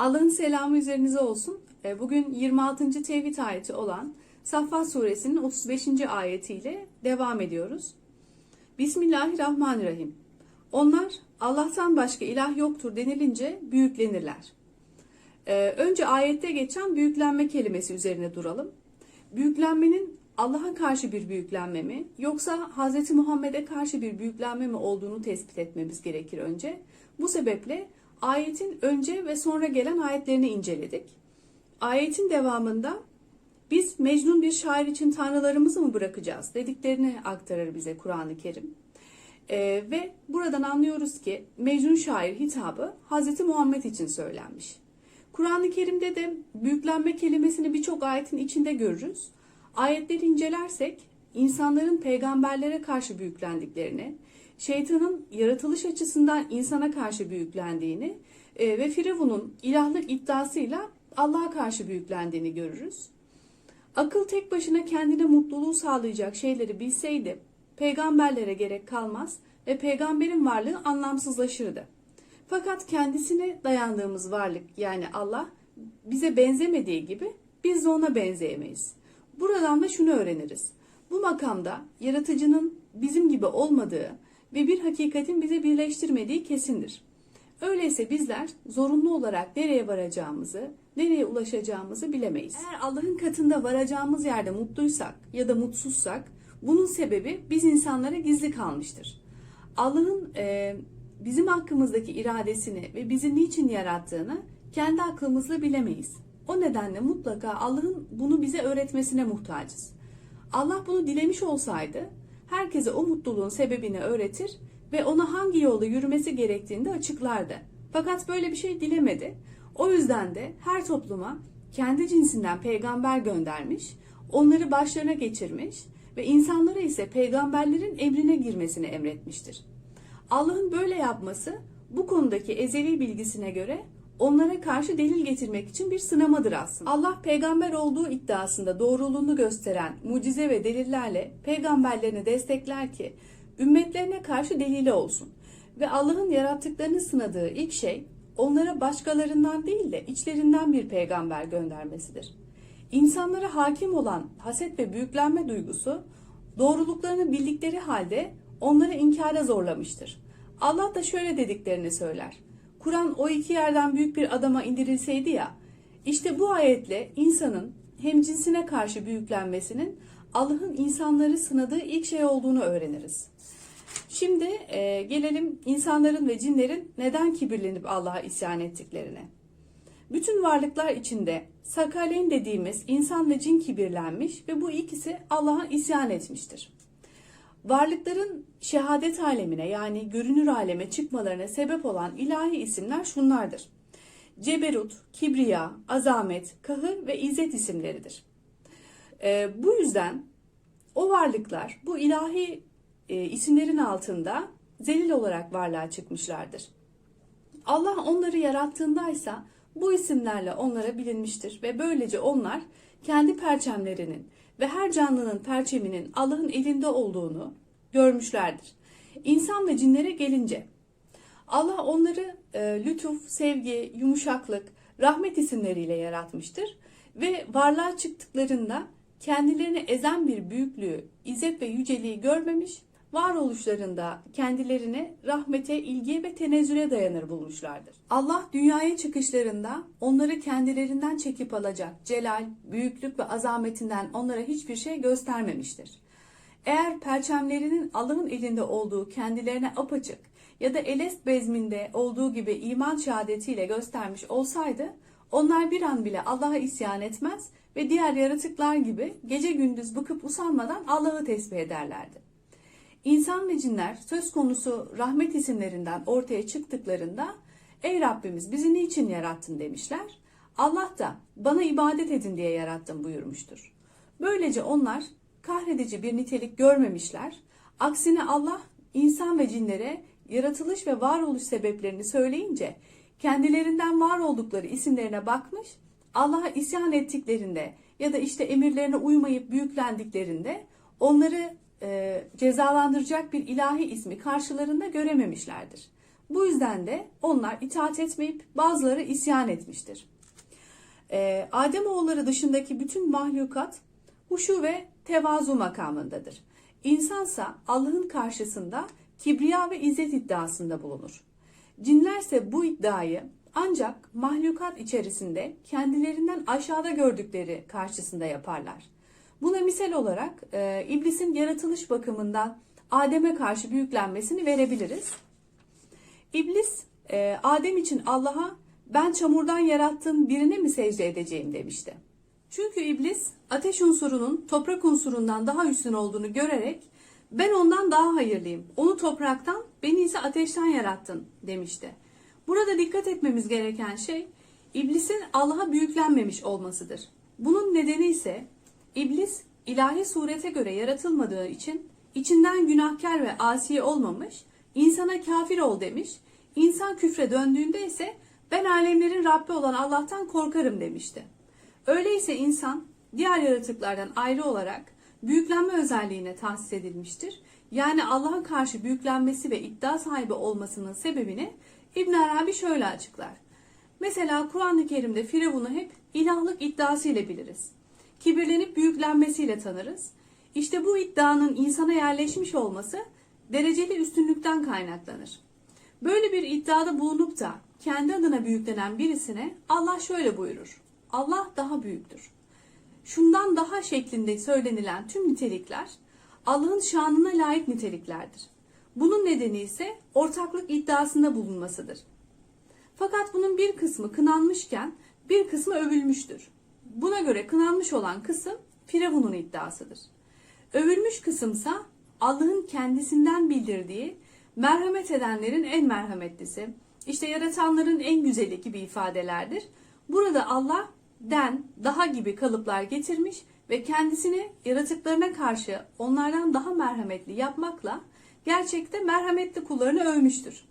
Allah'ın selamı üzerinize olsun. E, Bugün 26. tevhid ayeti olan Saffat suresinin 35. ayetiyle devam ediyoruz. Bismillahirrahmanirrahim. Onlar Allah'tan başka ilah yoktur denilince büyüklenirler. E, Önce ayette geçen büyüklenme kelimesi üzerine duralım. Büyüklenmenin Allah'a karşı bir büyüklenme mi yoksa Hz. Muhammed'e karşı bir büyüklenme mi olduğunu tespit etmemiz gerekir önce. Bu sebeple ayetin önce ve sonra gelen ayetlerini inceledik. Ayetin devamında biz Mecnun bir şair için tanrılarımızı mı bırakacağız dediklerini aktarır bize Kur'an-ı Kerim. Ee, ve buradan anlıyoruz ki Mecnun şair hitabı Hz. Muhammed için söylenmiş. Kur'an-ı Kerim'de de büyüklenme kelimesini birçok ayetin içinde görürüz. Ayetleri incelersek insanların peygamberlere karşı büyüklendiklerini, şeytanın yaratılış açısından insana karşı büyüklendiğini e, ve Firavun'un ilahlık iddiasıyla Allah'a karşı büyüklendiğini görürüz. Akıl tek başına kendine mutluluğu sağlayacak şeyleri bilseydi peygamberlere gerek kalmaz ve peygamberin varlığı anlamsızlaşırdı. Fakat kendisine dayandığımız varlık yani Allah bize benzemediği gibi biz de ona benzeyemeyiz. Buradan da şunu öğreniriz. Bu makamda yaratıcının bizim gibi olmadığı ve bir hakikatin bizi birleştirmediği kesindir. Öyleyse bizler zorunlu olarak nereye varacağımızı, nereye ulaşacağımızı bilemeyiz. Eğer Allah'ın katında varacağımız yerde mutluysak ya da mutsuzsak bunun sebebi biz insanlara gizli kalmıştır. Allah'ın e, bizim hakkımızdaki iradesini ve bizi niçin yarattığını kendi aklımızla bilemeyiz. O nedenle mutlaka Allah'ın bunu bize öğretmesine muhtacız. Allah bunu dilemiş olsaydı herkese o mutluluğun sebebini öğretir ve ona hangi yolda yürümesi gerektiğini de açıklardı. Fakat böyle bir şey dilemedi. O yüzden de her topluma kendi cinsinden peygamber göndermiş, onları başlarına geçirmiş ve insanlara ise peygamberlerin emrine girmesini emretmiştir. Allah'ın böyle yapması bu konudaki ezeli bilgisine göre onlara karşı delil getirmek için bir sınamadır aslında. Allah peygamber olduğu iddiasında doğruluğunu gösteren mucize ve delillerle peygamberlerini destekler ki ümmetlerine karşı delili olsun. Ve Allah'ın yarattıklarını sınadığı ilk şey onlara başkalarından değil de içlerinden bir peygamber göndermesidir. İnsanlara hakim olan haset ve büyüklenme duygusu doğruluklarını bildikleri halde onları inkara zorlamıştır. Allah da şöyle dediklerini söyler. Kur'an o iki yerden büyük bir adama indirilseydi ya, işte bu ayetle insanın hem cinsine karşı büyüklenmesinin Allah'ın insanları sınadığı ilk şey olduğunu öğreniriz. Şimdi e, gelelim insanların ve cinlerin neden kibirlenip Allah'a isyan ettiklerine. Bütün varlıklar içinde sakaleyn dediğimiz insan ve cin kibirlenmiş ve bu ikisi Allah'a isyan etmiştir. Varlıkların şehadet alemine yani görünür aleme çıkmalarına sebep olan ilahi isimler şunlardır. Ceberut, Kibriya, Azamet, Kahır ve İzzet isimleridir. Ee, bu yüzden o varlıklar bu ilahi e, isimlerin altında zelil olarak varlığa çıkmışlardır. Allah onları yarattığındaysa bu isimlerle onlara bilinmiştir ve böylece onlar kendi perçemlerinin ve her canlının perçeminin Allah'ın elinde olduğunu görmüşlerdir. İnsan ve cinlere gelince Allah onları e, lütuf, sevgi, yumuşaklık, rahmet isimleriyle yaratmıştır ve varlığa çıktıklarında kendilerini ezen bir büyüklüğü, izzet ve yüceliği görmemiş, varoluşlarında kendilerine rahmete, ilgiye ve tenezzüle dayanır bulmuşlardır. Allah dünyaya çıkışlarında onları kendilerinden çekip alacak celal, büyüklük ve azametinden onlara hiçbir şey göstermemiştir. Eğer perçemlerinin Allah'ın elinde olduğu kendilerine apaçık ya da elest bezminde olduğu gibi iman şehadetiyle göstermiş olsaydı, onlar bir an bile Allah'a isyan etmez ve diğer yaratıklar gibi gece gündüz bıkıp usanmadan Allah'ı tesbih ederlerdi. İnsan ve cinler söz konusu rahmet isimlerinden ortaya çıktıklarında Ey Rabbimiz bizi niçin yarattın demişler. Allah da bana ibadet edin diye yarattım buyurmuştur. Böylece onlar kahredici bir nitelik görmemişler. Aksine Allah insan ve cinlere yaratılış ve varoluş sebeplerini söyleyince kendilerinden var oldukları isimlerine bakmış, Allah'a isyan ettiklerinde ya da işte emirlerine uymayıp büyüklendiklerinde onları e, cezalandıracak bir ilahi ismi karşılarında görememişlerdir. Bu yüzden de onlar itaat etmeyip bazıları isyan etmiştir. Ee, Ademoğulları dışındaki bütün mahlukat huşu ve tevazu makamındadır. İnsansa Allah'ın karşısında kibriya ve izzet iddiasında bulunur. Cinlerse bu iddiayı ancak mahlukat içerisinde kendilerinden aşağıda gördükleri karşısında yaparlar. Buna misal olarak e, iblisin yaratılış bakımından Adem'e karşı büyüklenmesini verebiliriz. İblis e, Adem için Allah'a ben çamurdan yarattığın birine mi secde edeceğim demişti. Çünkü iblis ateş unsurunun toprak unsurundan daha üstün olduğunu görerek ben ondan daha hayırlıyım. Onu topraktan, beni ise ateşten yarattın demişti. Burada dikkat etmemiz gereken şey iblisin Allah'a büyüklenmemiş olmasıdır. Bunun nedeni ise iblis ilahi surete göre yaratılmadığı için içinden günahkar ve asi olmamış, insana kafir ol demiş. İnsan küfre döndüğünde ise ben alemlerin Rabbi olan Allah'tan korkarım demişti. Öyleyse insan diğer yaratıklardan ayrı olarak büyüklenme özelliğine tahsis edilmiştir. Yani Allah'a karşı büyüklenmesi ve iddia sahibi olmasının sebebini İbn Arabi şöyle açıklar. Mesela Kur'an-ı Kerim'de Firavun'u hep ilahlık iddiası ile biliriz. Kibirlenip büyüklenmesiyle tanırız. İşte bu iddianın insana yerleşmiş olması dereceli üstünlükten kaynaklanır. Böyle bir iddiada bulunup da kendi adına büyüklenen birisine Allah şöyle buyurur. Allah daha büyüktür. Şundan daha şeklinde söylenilen tüm nitelikler Allah'ın şanına layık niteliklerdir. Bunun nedeni ise ortaklık iddiasında bulunmasıdır. Fakat bunun bir kısmı kınanmışken bir kısmı övülmüştür. Buna göre kınanmış olan kısım Firavun'un iddiasıdır. Övülmüş kısımsa Allah'ın kendisinden bildirdiği merhamet edenlerin en merhametlisi, işte yaratanların en güzeli gibi ifadelerdir. Burada Allah den, daha gibi kalıplar getirmiş ve kendisini yaratıklarına karşı onlardan daha merhametli yapmakla gerçekte merhametli kullarını övmüştür.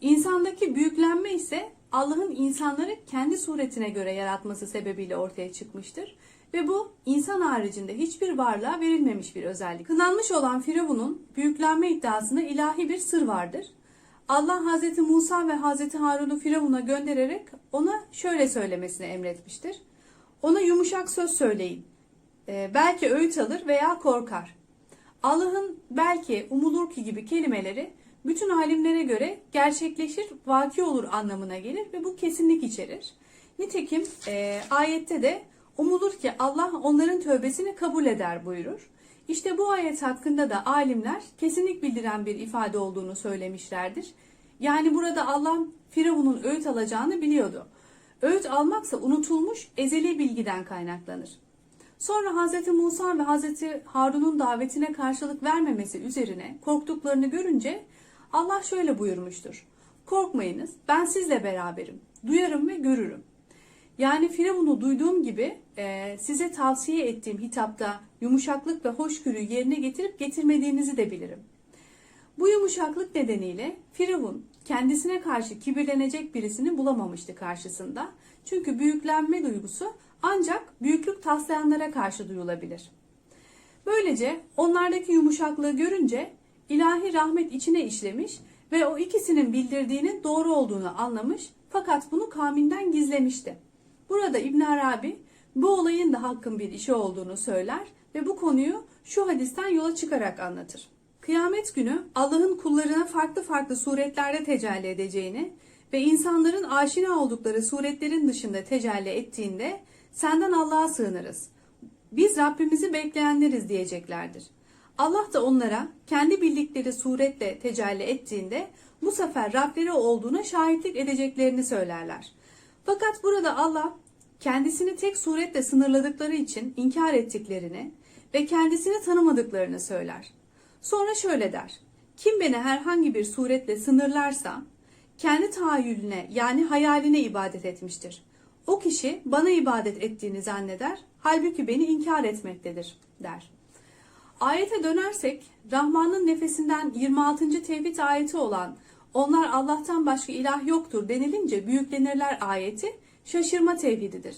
İnsandaki büyüklenme ise Allah'ın insanları kendi suretine göre yaratması sebebiyle ortaya çıkmıştır ve bu insan haricinde hiçbir varlığa verilmemiş bir özellik. Kınanmış olan Firavun'un büyüklenme iddiasında ilahi bir sır vardır. Allah Hazreti Musa ve Hazreti Harun'u Firavun'a göndererek ona şöyle söylemesini emretmiştir. Ona yumuşak söz söyleyin. Ee, belki öğüt alır veya korkar. Allah'ın belki umulur ki gibi kelimeleri bütün alimlere göre gerçekleşir, vaki olur anlamına gelir ve bu kesinlik içerir. Nitekim e, ayette de umulur ki Allah onların tövbesini kabul eder buyurur. İşte bu ayet hakkında da alimler kesinlik bildiren bir ifade olduğunu söylemişlerdir. Yani burada Allah Firavun'un öğüt alacağını biliyordu. Öğüt almaksa unutulmuş ezeli bilgiden kaynaklanır. Sonra Hz. Musa ve Hz. Harun'un davetine karşılık vermemesi üzerine korktuklarını görünce Allah şöyle buyurmuştur. Korkmayınız ben sizle beraberim. Duyarım ve görürüm. Yani Firavun'u duyduğum gibi e, size tavsiye ettiğim hitapta yumuşaklık ve hoşgörüyü yerine getirip getirmediğinizi de bilirim. Bu yumuşaklık nedeniyle Firavun kendisine karşı kibirlenecek birisini bulamamıştı karşısında. Çünkü büyüklenme duygusu ancak büyüklük taslayanlara karşı duyulabilir. Böylece onlardaki yumuşaklığı görünce ilahi rahmet içine işlemiş ve o ikisinin bildirdiğinin doğru olduğunu anlamış fakat bunu kavminden gizlemişti. Burada İbn Arabi bu olayın da hakkın bir işi olduğunu söyler ve bu konuyu şu hadisten yola çıkarak anlatır. Kıyamet günü Allah'ın kullarına farklı farklı suretlerde tecelli edeceğini ve insanların aşina oldukları suretlerin dışında tecelli ettiğinde senden Allah'a sığınırız. Biz Rabbimizi bekleyenleriz diyeceklerdir. Allah da onlara kendi bildikleri suretle tecelli ettiğinde bu sefer Rableri olduğuna şahitlik edeceklerini söylerler. Fakat burada Allah kendisini tek suretle sınırladıkları için inkar ettiklerini ve kendisini tanımadıklarını söyler. Sonra şöyle der. Kim beni herhangi bir suretle sınırlarsa kendi tahayyülüne yani hayaline ibadet etmiştir. O kişi bana ibadet ettiğini zanneder, halbuki beni inkar etmektedir der. Ayete dönersek Rahman'ın nefesinden 26. tevhid ayeti olan onlar Allah'tan başka ilah yoktur denilince büyüklenirler ayeti şaşırma tevhididir.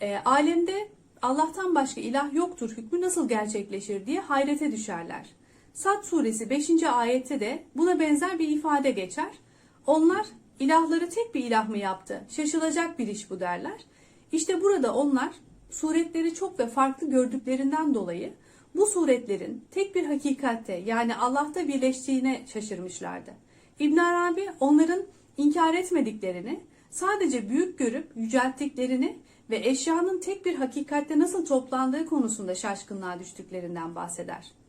E, alemde Allah'tan başka ilah yoktur hükmü nasıl gerçekleşir diye hayrete düşerler. Sad suresi 5. ayette de buna benzer bir ifade geçer. Onlar ilahları tek bir ilah mı yaptı? Şaşılacak bir iş bu derler. İşte burada onlar suretleri çok ve farklı gördüklerinden dolayı bu suretlerin tek bir hakikatte yani Allah'ta birleştiğine şaşırmışlardı. İbn Arabi onların inkar etmediklerini, sadece büyük görüp yücelttiklerini ve eşyanın tek bir hakikatte nasıl toplandığı konusunda şaşkınlığa düştüklerinden bahseder.